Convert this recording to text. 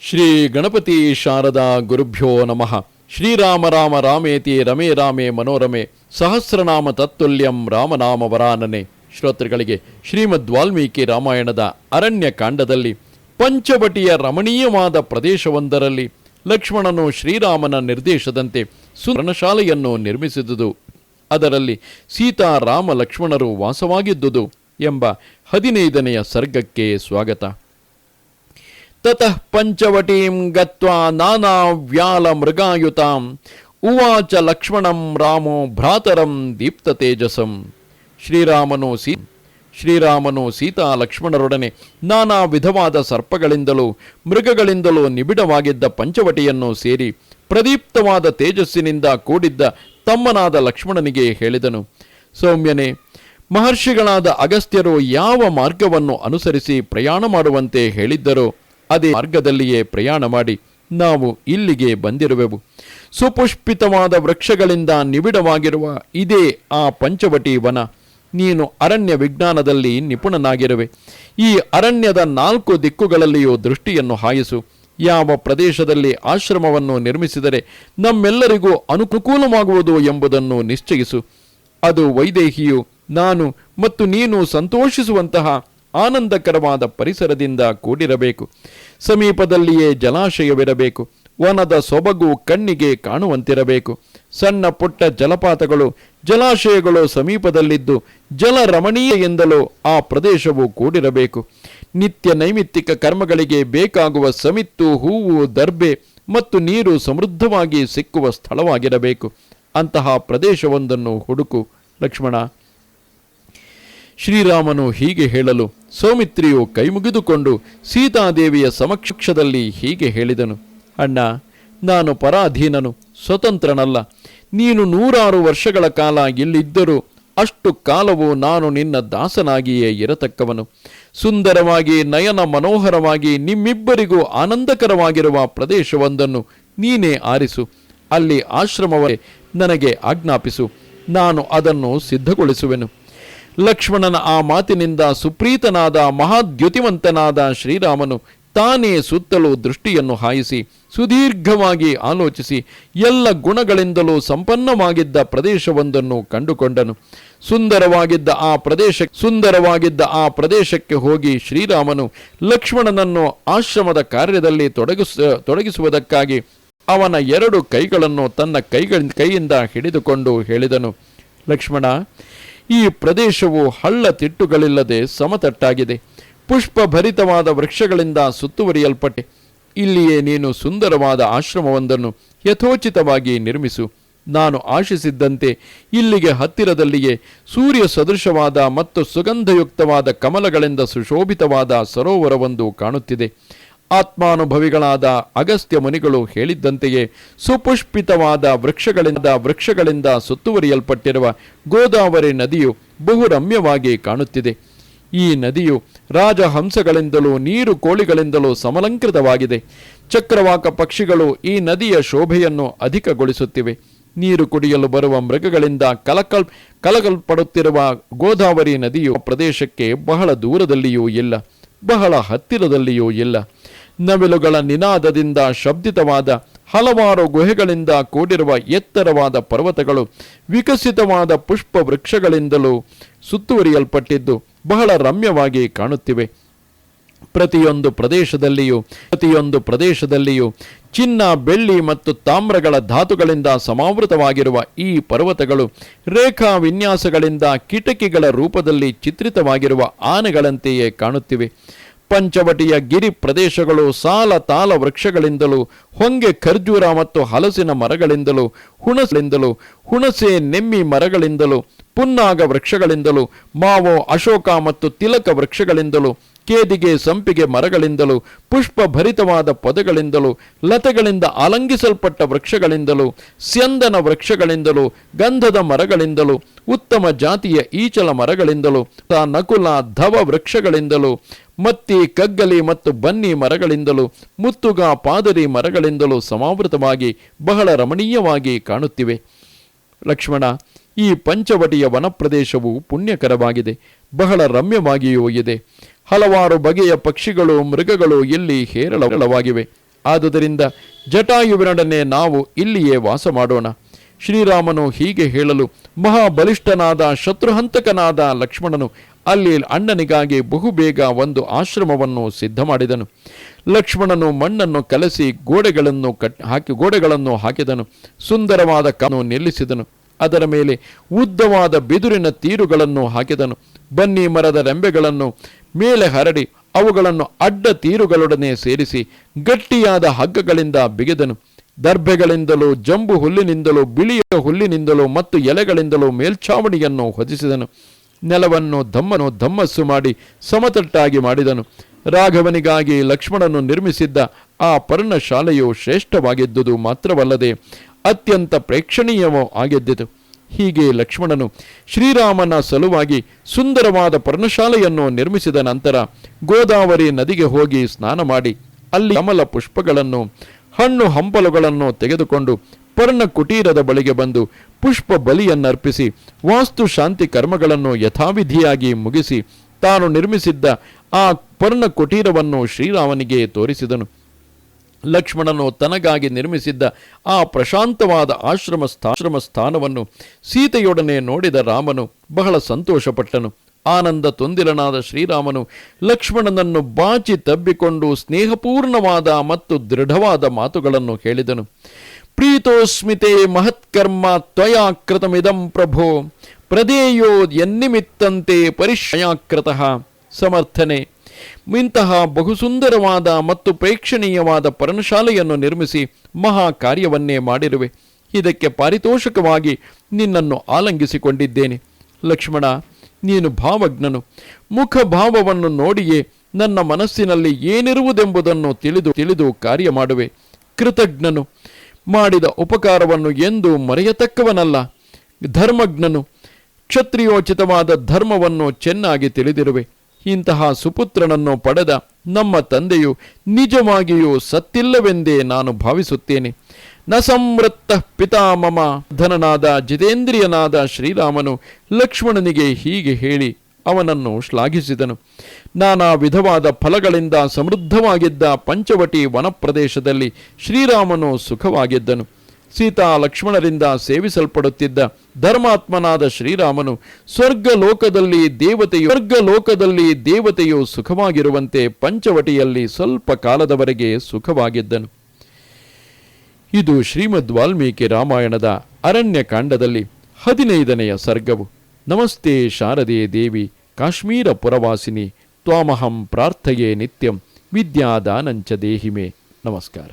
ಶ್ರೀ ಗಣಪತಿ ಶಾರದಾ ಗುರುಭ್ಯೋ ನಮಃ. ಶ್ರೀರಾಮ ರಾಮ ರಾಮೇತಿ ರಮೇ ರಾಮೇ ಮನೋರಮೆ ಸಹಸ್ರನಾಮ ತತ್ತುಲ್ಯಂ ರಾಮನಾಮ ವರಾನನೆ. ಶ್ರೋತೃಗಳಿಗೆ ಶ್ರೀಮದ್ ವಾಲ್ಮೀಕಿ ರಾಮಾಯಣದ ಅರಣ್ಯ ಕಾಂಡದಲ್ಲಿ ಪಂಚವಟಿಯ ರಮಣೀಯವಾದ ಪ್ರದೇಶವೊಂದರಲ್ಲಿ ಲಕ್ಷ್ಮಣನು ಶ್ರೀರಾಮನ ನಿರ್ದೇಶದಂತೆ ಸುರಣಶಾಲೆಯನ್ನು ನಿರ್ಮಿಸಿದುದು. ಅದರಲ್ಲಿ ಸೀತಾ ರಾಮ ಲಕ್ಷ್ಮಣರು ವಾಸವಾಗಿದ್ದುದು ಎಂಬ ಹದಿನೈದನೆಯ ಸರ್ಗಕ್ಕೆ ಸ್ವಾಗತ. ತತಃ ಪಂಚವಟೀಂ ಗತ್ವಾ ನಾನಾ ವ್ಯಾಲ ಮೃಗಾಯುತಾಂ ಉವಾಚ ಲಕ್ಷ್ಮಣಂ ರಾಮೋ ಭ್ರಾತರಂ ದೀಪ್ತ ತೇಜಸಂ ಶ್ರೀರಾಮನು ಸೀ ಶ್ರೀರಾಮನು ಸೀತಾ ಲಕ್ಷ್ಮಣರೊಡನೆ ನಾನಾ ವಿಧವಾದ ಸರ್ಪಗಳಿಂದಲೂ, ಮೃಗಗಳಿಂದಲೂ ನಿಬಿಡವಾಗಿದ್ದ ಪಂಚವಟಿಯನ್ನು ಸೇರಿ ಪ್ರದೀಪ್ತವಾದ ತೇಜಸ್ಸಿನಿಂದ ಕೂಡಿದ್ದ ತಮ್ಮನಾದ ಲಕ್ಷ್ಮಣನಿಗೆ ಹೇಳಿದನು, ಸೌಮ್ಯನೇ, ಮಹರ್ಷಿಗಳಾದ ಅಗಸ್ತ್ಯರು ಯಾವ ಮಾರ್ಗವನ್ನು ಅನುಸರಿಸಿ ಪ್ರಯಾಣ ಮಾಡುವಂತೆ ಹೇಳಿದ್ದರೋ? ಅದೇ ಮಾರ್ಗದಲ್ಲಿಯೇ ಪ್ರಯಾಣ ಮಾಡಿ ನಾವು ಇಲ್ಲಿಗೆ ಬಂದಿರುವೆವು. ಸುಪುಷ್ಪಿತವಾದ ವೃಕ್ಷಗಳಿಂದ ನಿಬಿಡವಾಗಿರುವ ಇದೇ ಆ ಪಂಚವಟಿ ವನ. ನೀನು ಅರಣ್ಯ ವಿಜ್ಞಾನದಲ್ಲಿ ನಿಪುಣನಾಗಿರುವೆ. ಈ ಅರಣ್ಯದ ನಾಲ್ಕು ದಿಕ್ಕುಗಳಲ್ಲಿಯೂ ದೃಷ್ಟಿಯನ್ನು ಹಾಯಿಸು. ಯಾವ ಪ್ರದೇಶದಲ್ಲಿ ಆಶ್ರಮವನ್ನು ನಿರ್ಮಿಸಿದರೆ ನಮ್ಮೆಲ್ಲರಿಗೂ ಅನುಕೂಲವಾಗುವುದು ಎಂಬುದನ್ನು ನಿಶ್ಚಯಿಸು. ಅದು ವೈದೇಹಿಯು, ನಾನು ಮತ್ತು ನೀನು ಸಂತೋಷಿಸುವಂತಹ ಆನಂದಕರವಾದ ಪರಿಸರದಿಂದ ಕೂಡಿರಬೇಕು. ಸಮೀಪದಲ್ಲಿಯೇ ಜಲಾಶಯವಿರಬೇಕು. ವನದ ಸೊಬಗು ಕಣ್ಣಿಗೆ ಕಾಣುವಂತಿರಬೇಕು. ಸಣ್ಣ ಪುಟ್ಟ ಜಲಪಾತಗಳು, ಜಲಾಶಯಗಳು ಸಮೀಪದಲ್ಲಿದ್ದು ಜಲರಮಣೀಯ ಎಂದಲೂ ಆ ಪ್ರದೇಶವು ಕೂಡಿರಬೇಕು. ನಿತ್ಯ ನೈಮಿತ್ತಿಕ ಕರ್ಮಗಳಿಗೆ ಬೇಕಾಗುವ ಸಮಿತ್ತು, ಹೂವು, ದರ್ಬೆ ಮತ್ತು ನೀರು ಸಮೃದ್ಧವಾಗಿ ಸಿಕ್ಕುವ ಸ್ಥಳವಾಗಿರಬೇಕು. ಅಂತಹ ಪ್ರದೇಶವೊಂದನ್ನು ಹುಡುಕು, ಲಕ್ಷ್ಮಣ. ಶ್ರೀರಾಮನು ಹೀಗೆ ಹೇಳಲು ಸೌಮಿತ್ರಿಯು ಕೈಮುಗಿದುಕೊಂಡು ಸೀತಾದೇವಿಯ ಸಮಕ್ಷದಲ್ಲಿ ಹೀಗೆ ಹೇಳಿದನು. ಅಣ್ಣ, ನಾನು ಪರಾಧೀನನು, ಸ್ವತಂತ್ರನಲ್ಲ. ನೀನು ನೂರಾರು ವರ್ಷಗಳ ಕಾಲ ಇಲ್ಲಿದ್ದರೂ ಅಷ್ಟು ಕಾಲವು ನಾನು ನಿನ್ನ ದಾಸನಾಗಿಯೇ ಇರತಕ್ಕವನು. ಸುಂದರವಾಗಿ, ನಯನ ಮನೋಹರವಾಗಿ ನಿಮ್ಮಿಬ್ಬರಿಗೂ ಆನಂದಕರವಾಗಿರುವ ಪ್ರದೇಶವೊಂದನ್ನು ನೀನೇ ಆರಿಸು. ಅಲ್ಲಿ ಆಶ್ರಮವೇ ನನಗೆ ಆಜ್ಞಾಪಿಸು. ನಾನು ಅದನ್ನು ಸಿದ್ಧಗೊಳಿಸುವೆನು. ಲಕ್ಷ್ಮಣನ ಆ ಮಾತಿನಿಂದ ಸುಪ್ರೀತನಾದ ಮಹಾದ್ಯುತಿವಂತನಾದ ಶ್ರೀರಾಮನು ತಾನೇ ಸುತ್ತಲೂ ದೃಷ್ಟಿಯನ್ನು ಹಾಯಿಸಿ, ಸುದೀರ್ಘವಾಗಿ ಆಲೋಚಿಸಿ ಎಲ್ಲ ಗುಣಗಳಿಂದಲೂ ಸಂಪನ್ನವಾಗಿದ್ದ ಪ್ರದೇಶವೊಂದನ್ನು ಕಂಡುಕೊಂಡನು. ಸುಂದರವಾಗಿದ್ದ ಆ ಪ್ರದೇಶ, ಸುಂದರವಾಗಿದ್ದ ಆ ಪ್ರದೇಶಕ್ಕೆ ಹೋಗಿ ಶ್ರೀರಾಮನು ಲಕ್ಷ್ಮಣನನ್ನು ಆಶ್ರಮದ ಕಾರ್ಯದಲ್ಲಿ ತೊಡಗಿಸ, ತೊಡಗಿಸುವುದಕ್ಕಾಗಿ ಅವನ ಎರಡು ಕೈಗಳನ್ನು ತನ್ನ ಕೈಗಳ ಕೈಯಿಂದ ಹಿಡಿದುಕೊಂಡು ಹೇಳಿದನು. ಲಕ್ಷ್ಮಣ ಈ ಪ್ರದೇಶವು ಹಳ್ಳ ತಿಟ್ಟುಗಳಿಲ್ಲದೆ ಸಮತಟ್ಟಾಗಿದೆ. ಪುಷ್ಪ ಭರಿತವಾದ ವೃಕ್ಷಗಳಿಂದ ಸುತ್ತುವರಿಯಲ್ಪಟ್ಟೆ. ಇಲ್ಲಿಯೇ ನೀನು ಸುಂದರವಾದ ಆಶ್ರಮವೊಂದನ್ನು ಯಥೋಚಿತವಾಗಿ ನಿರ್ಮಿಸು. ನಾನು ಆಶಿಸಿದ್ದಂತೆ ಇಲ್ಲಿಗೆ ಹತ್ತಿರದಲ್ಲಿಯೇ ಸೂರ್ಯ ಸದೃಶವಾದ ಮತ್ತು ಸುಗಂಧಯುಕ್ತವಾದ ಕಮಲಗಳಿಂದ ಸುಶೋಭಿತವಾದ ಸರೋವರವೊಂದು ಕಾಣುತ್ತಿದೆ. ಆತ್ಮಾನುಭವಿಗಳಾದ ಅಗಸ್ತ್ಯ ಮುನಿಗಳು ಹೇಳಿದ್ದಂತೆಯೇ ಸುಪುಷ್ಪಿತವಾದ ವೃಕ್ಷಗಳಿಂದ ವೃಕ್ಷಗಳಿಂದ ಸುತ್ತುವರಿಯಲ್ಪಟ್ಟಿರುವ ಗೋದಾವರಿ ನದಿಯು ಬಹುರಮ್ಯವಾಗಿ ಕಾಣುತ್ತಿದೆ. ಈ ನದಿಯು ರಾಜಹಂಸಗಳಿಂದಲೂ ನೀರು ಕೋಳಿಗಳಿಂದಲೂ ಸಮಲಂಕೃತವಾಗಿದೆ. ಚಕ್ರವಾಕ ಪಕ್ಷಿಗಳು ಈ ನದಿಯ ಶೋಭೆಯನ್ನು ಅಧಿಕಗೊಳಿಸುತ್ತಿವೆ. ನೀರು ಕುಡಿಯಲು ಬರುವ ಮೃಗಗಳಿಂದ ಕಲಕಲ್ ಕಲಕಲ್ಪಡುತ್ತಿರುವ ಗೋದಾವರಿ ನದಿಯು ಪ್ರದೇಶಕ್ಕೆ ಬಹಳ ದೂರದಲ್ಲಿಯೂ ಇಲ್ಲ. ಬಹಳ ಹತ್ತಿರದಲ್ಲಿಯೂ ಇಲ್ಲ. ನವಿಲುಗಳ ನಿನಾದದಿಂದ ಶಬ್ದಿತವಾದ ಹಲವಾರು ಗುಹೆಗಳಿಂದ ಕೂಡಿರುವ ಎತ್ತರವಾದ ಪರ್ವತಗಳು ವಿಕಸಿತವಾದ ಪುಷ್ಪ ವೃಕ್ಷಗಳಿಂದಲೂ ಸುತ್ತುವರಿಯಲ್ಪಟ್ಟಿದ್ದು ಬಹಳ ರಮ್ಯವಾಗಿ ಕಾಣುತ್ತಿವೆ. ಪ್ರತಿಯೊಂದು ಪ್ರದೇಶದಲ್ಲಿಯೂ ಪ್ರತಿಯೊಂದು ಪ್ರದೇಶದಲ್ಲಿಯೂ ಚಿನ್ನ, ಬೆಳ್ಳಿ ಮತ್ತು ತಾಮ್ರಗಳ ಧಾತುಗಳಿಂದ ಸಮಾವೃತವಾಗಿರುವ ಈ ಪರ್ವತಗಳು ರೇಖಾ ವಿನ್ಯಾಸಗಳಿಂದ ಕಿಟಕಿಗಳ ರೂಪದಲ್ಲಿ ಚಿತ್ರಿತವಾಗಿರುವ ಆನೆಗಳಂತೆಯೇ ಕಾಣುತ್ತಿವೆ. ಪಂಚವಟಿಯ ಗಿರಿ ಪ್ರದೇಶಗಳು, ಸಾಲ ತಾಲ ವೃಕ್ಷಗಳಿಂದಲೂ, ಹೊಂಗೆ ಖರ್ಜೂರ ಮತ್ತು ಹಲಸಿನ ಮರಗಳಿಂದಲೂ, ಹುಣಸಲಿಂದಲೂ, ಹುಣಸೆ ನೆಮ್ಮಿ ಮರಗಳಿಂದಲೂ, ಪುನ್ನಾಗ ವೃಕ್ಷಗಳಿಂದಲೂ, ಮಾವು ಅಶೋಕ ಮತ್ತು ತಿಲಕ ವೃಕ್ಷಗಳಿಂದಲೂ ಕೇದಿಗೆ ಸಂಪಿಗೆ ಮರಗಳಿಂದಲೂ ಪುಷ್ಪ ಭರಿತವಾದ ಪೊದೆಗಳಿಂದಲೂ, ಲತೆಗಳಿಂದ ಆಲಂಗಿಸಲ್ಪಟ್ಟ ವೃಕ್ಷಗಳಿಂದಲೂ, ಸ್ಯಂದನ ವೃಕ್ಷಗಳಿಂದಲೂ, ಗಂಧದ ಮರಗಳಿಂದಲೂ, ಉತ್ತಮ ಜಾತಿಯ ಈಚಲ ಮರಗಳಿಂದಲೂ ತ ನಕುಲ ಧವ ವೃಕ್ಷಗಳಿಂದಲೂ, ಮತ್ತಿ ಕಗ್ಗಲಿ ಮತ್ತು ಬನ್ನಿ ಮರಗಳಿಂದಲೂ, ಮುತ್ತುಗ ಪಾದರಿ ಮರಗಳಿಂದಲೂ ಸಮಾವೃತವಾಗಿ ಬಹಳ ರಮಣೀಯವಾಗಿ ಕಾಣುತ್ತಿವೆ. ಲಕ್ಷ್ಮಣ, ಈ ಪಂಚವಟಿಯ ವನಪ್ರದೇಶವು ಪುಣ್ಯಕರವಾಗಿದೆ, ಬಹಳ ರಮ್ಯವಾಗಿಯೂ ಇದೆ. ಹಲವಾರು ಬಗೆಯ ಪಕ್ಷಿಗಳು, ಮೃಗಗಳು ಇಲ್ಲಿ ಹೇರಳವಾಗಿವೆ ಆದುದರಿಂದ ಜಟಾಯುವಿನೊಡನೆ ನಾವು ಇಲ್ಲಿಯೇ ವಾಸ ಮಾಡೋಣ. ಶ್ರೀರಾಮನು ಹೀಗೆ ಹೇಳಲು, ಮಹಾಬಲಿಷ್ಠನಾದ, ಶತ್ರುಹಂತಕನಾದ ಲಕ್ಷ್ಮಣನು ಅಲ್ಲಿ ಅಣ್ಣನಿಗಾಗಿ ಬಹುಬೇಗ ಒಂದು ಆಶ್ರಮವನ್ನು ಸಿದ್ಧ ಮಾಡಿದನು ಲಕ್ಷ್ಮಣನು ಮಣ್ಣನ್ನು ಕಲಸಿ ಗೋಡೆಗಳನ್ನು ಕಟ್, ಹಾಕಿ, ಗೋಡೆಗಳನ್ನು ಹಾಕಿದನು. ಸುಂದರವಾದ ಕಾನು ನಿಲ್ಲಿಸಿದನು. ಅದರ ಮೇಲೆ ಉದ್ದವಾದ ಬಿದುರಿನ ತೀರುಗಳನ್ನು ಹಾಕಿದನು. ಬನ್ನಿ ಮರದ ರೆಂಬೆಗಳನ್ನು ಮೇಲೆ ಹರಡಿ ಅವುಗಳನ್ನು ಅಡ್ಡ ತೀರುಗಳೊಡನೆ ಸೇರಿಸಿ ಗಟ್ಟಿಯಾದ ಹಗ್ಗಗಳಿಂದ ಬಿಗಿದನು. ದರ್ಭೆಗಳಿಂದಲೂ ಜಂಬು ಹುಲ್ಲಿನಿಂದಲೂ ಬಿಳಿಯ ಹುಲ್ಲಿನಿಂದಲೂ ಮತ್ತು ಎಲೆಗಳಿಂದಲೂ ಮೇಲ್ಛಾವಣಿಯನ್ನು ಹೊದಿಸಿದನು. ನೆಲವನ್ನು ಧಮ್ಮನು ಧಮ್ಮಸ್ಸು ಮಾಡಿ ಸಮತಟ್ಟಾಗಿ ಮಾಡಿದನು. ರಾಘವನಿಗಾಗಿ ಲಕ್ಷ್ಮಣನು ನಿರ್ಮಿಸಿದ್ದ ಆ ಪರ್ಣಶಾಲೆಯು ಶ್ರೇಷ್ಠವಾಗಿದ್ದುದು ಮಾತ್ರವಲ್ಲದೆ ಅತ್ಯಂತ ಪ್ರೇಕ್ಷಣೀಯವೂ ಆಗಿದ್ದಿತು. ಹೀಗೆ ಲಕ್ಷ್ಮಣನು ಶ್ರೀರಾಮನ ಸಲುವಾಗಿ ಸುಂದರವಾದ ಪರ್ಣಶಾಲೆಯನ್ನು ನಿರ್ಮಿಸಿದ ನಂತರ ಗೋದಾವರಿ ನದಿಗೆ ಹೋಗಿ ಸ್ನಾನ ಮಾಡಿ ಅಲ್ಲಿ ಕಮಲ ಪುಷ್ಪಗಳನ್ನು, ಹಣ್ಣು ಹಂಪಲುಗಳನ್ನು ತೆಗೆದುಕೊಂಡು ಪರ್ಣ ಕುಟೀರದ ಬಳಿಗೆ ಬಂದು ಪುಷ್ಪ ಬಲಿಯನ್ನರ್ಪಿಸಿ ವಾಸ್ತು ಶಾಂತಿ ಕರ್ಮಗಳನ್ನು ಯಥಾವಿಧಿಯಾಗಿ ಮುಗಿಸಿ ತಾನು ನಿರ್ಮಿಸಿದ್ದ ಆ ಪರ್ಣ ಕುಟೀರವನ್ನು ಶ್ರೀರಾಮನಿಗೆ ತೋರಿಸಿದನು. ಲಕ್ಷ್ಮಣನು ತನಗಾಗಿ ನಿರ್ಮಿಸಿದ್ದ ಆ ಪ್ರಶಾಂತವಾದ ಆಶ್ರಮ ಸ್ಥಾಶ್ರಮ ಸ್ಥಾನವನ್ನು ಸೀತೆಯೊಡನೆ ನೋಡಿದ ರಾಮನು ಬಹಳ ಸಂತೋಷಪಟ್ಟನು. ಆನಂದ ತೊಂದಿಲನಾದ ಶ್ರೀರಾಮನು ಲಕ್ಷ್ಮಣನನ್ನು ಬಾಚಿ ತಬ್ಬಿಕೊಂಡು ಸ್ನೇಹಪೂರ್ಣವಾದ ಮತ್ತು ದೃಢವಾದ ಮಾತುಗಳನ್ನು ಹೇಳಿದನು. ಪ್ರೀತೋಸ್ಮಿತೆ ಮಹತ್ಕರ್ಮ ತ್ವಯಾ ಕೃತಮಿದಂ ಪ್ರಭೋ, ಪ್ರದೇಯೋ ಎನ್ನಿಮಿತ್ತಂತೆ ಪರಿಶಯಾಕೃತಃ ಸಮರ್ಥನೆ ಇಂತಹ ಬಹುಸುಂದರವಾದ ಮತ್ತು ಪ್ರೇಕ್ಷಣೀಯವಾದ ಪರ್ಣಶಾಲೆಯನ್ನು ನಿರ್ಮಿಸಿ ಮಹಾ ಕಾರ್ಯವನ್ನೇ ಮಾಡಿರುವೆ. ಇದಕ್ಕೆ ಪಾರಿತೋಷಕವಾಗಿ ನಿನ್ನನ್ನು ಆಲಂಗಿಸಿಕೊಂಡಿದ್ದೇನೆ. ಲಕ್ಷ್ಮಣ, ನೀನು ಭಾವಜ್ಞನು. ಮುಖಭಾವವನ್ನು ನೋಡಿಯೇ ನನ್ನ ಮನಸ್ಸಿನಲ್ಲಿ ಏನಿರುವುದೆಂಬುದನ್ನು ತಿಳಿದು ತಿಳಿದು ಕಾರ್ಯ ಮಾಡುವೆ. ಕೃತಜ್ಞನು. ಮಾಡಿದ ಉಪಕಾರವನ್ನು ಎಂದು ಮರೆಯತಕ್ಕವನಲ್ಲ. ಧರ್ಮಜ್ಞನು. ಕ್ಷತ್ರಿಯೋಚಿತವಾದ ಧರ್ಮವನ್ನು ಚೆನ್ನಾಗಿ ತಿಳಿದಿರುವೆ. ಇಂತಹ ಸುಪುತ್ರನನ್ನು ಪಡೆದ ನಮ್ಮ ತಂದೆಯು ನಿಜವಾಗಿಯೂ ಸತ್ತಿಲ್ಲವೆಂದೇ ನಾನು ಭಾವಿಸುತ್ತೇನೆ. ನ ಸಂವೃತ್ತ ಪಿತಾಮಮ ಧನನಾದ ಜಿತೇಂದ್ರಿಯನಾದ ಶ್ರೀರಾಮನು ಲಕ್ಷ್ಮಣನಿಗೆ ಹೀಗೆ ಹೇಳಿ ಅವನನ್ನು ಶ್ಲಾಘಿಸಿದನು. ನಾನಾ ವಿಧವಾದ ಫಲಗಳಿಂದ ಸಮೃದ್ಧವಾಗಿದ್ದ ಪಂಚವಟಿ ವನಪ್ರದೇಶದಲ್ಲಿ ಶ್ರೀರಾಮನು ಸುಖವಾಗಿದ್ದನು. ಸೀತಾ ಲಕ್ಷ್ಮಣರಿಂದ ಸೇವಿಸಲ್ಪಡುತ್ತಿದ್ದ ಧರ್ಮಾತ್ಮನಾದ ಶ್ರೀರಾಮನು ಸ್ವರ್ಗ ಲೋಕದಲ್ಲಿ ದೇವತೆಯು ಸ್ವರ್ಗ ಲೋಕದಲ್ಲಿ ದೇವತೆಯು ಸುಖವಾಗಿರುವಂತೆ ಪಂಚವಟಿಯಲ್ಲಿ ಸ್ವಲ್ಪ ಕಾಲದವರೆಗೆ ಸುಖವಾಗಿದ್ದನು. ಇದು ಶ್ರೀಮದ್ ವಾಲ್ಮೀಕಿ ರಾಮಾಯಣದ ಅರಣ್ಯಕಾಂಡದಲ್ಲಿ ಹದಿನೈದನೆಯ ಸರ್ಗವು. ನಮಸ್ತೆ ಶಾರದೆ ದೇವಿ, ಕಾಶ್ಮೀರ ಪುರವಾಸಿನಿ, ತ್ವಾಮಹಂ ಪ್ರಾರ್ಥಯೇ ನಿತ್ಯಂ, ವಿದ್ಯಾದಾನಂಚ ದೇಹಿಮೆ. ನಮಸ್ಕಾರ.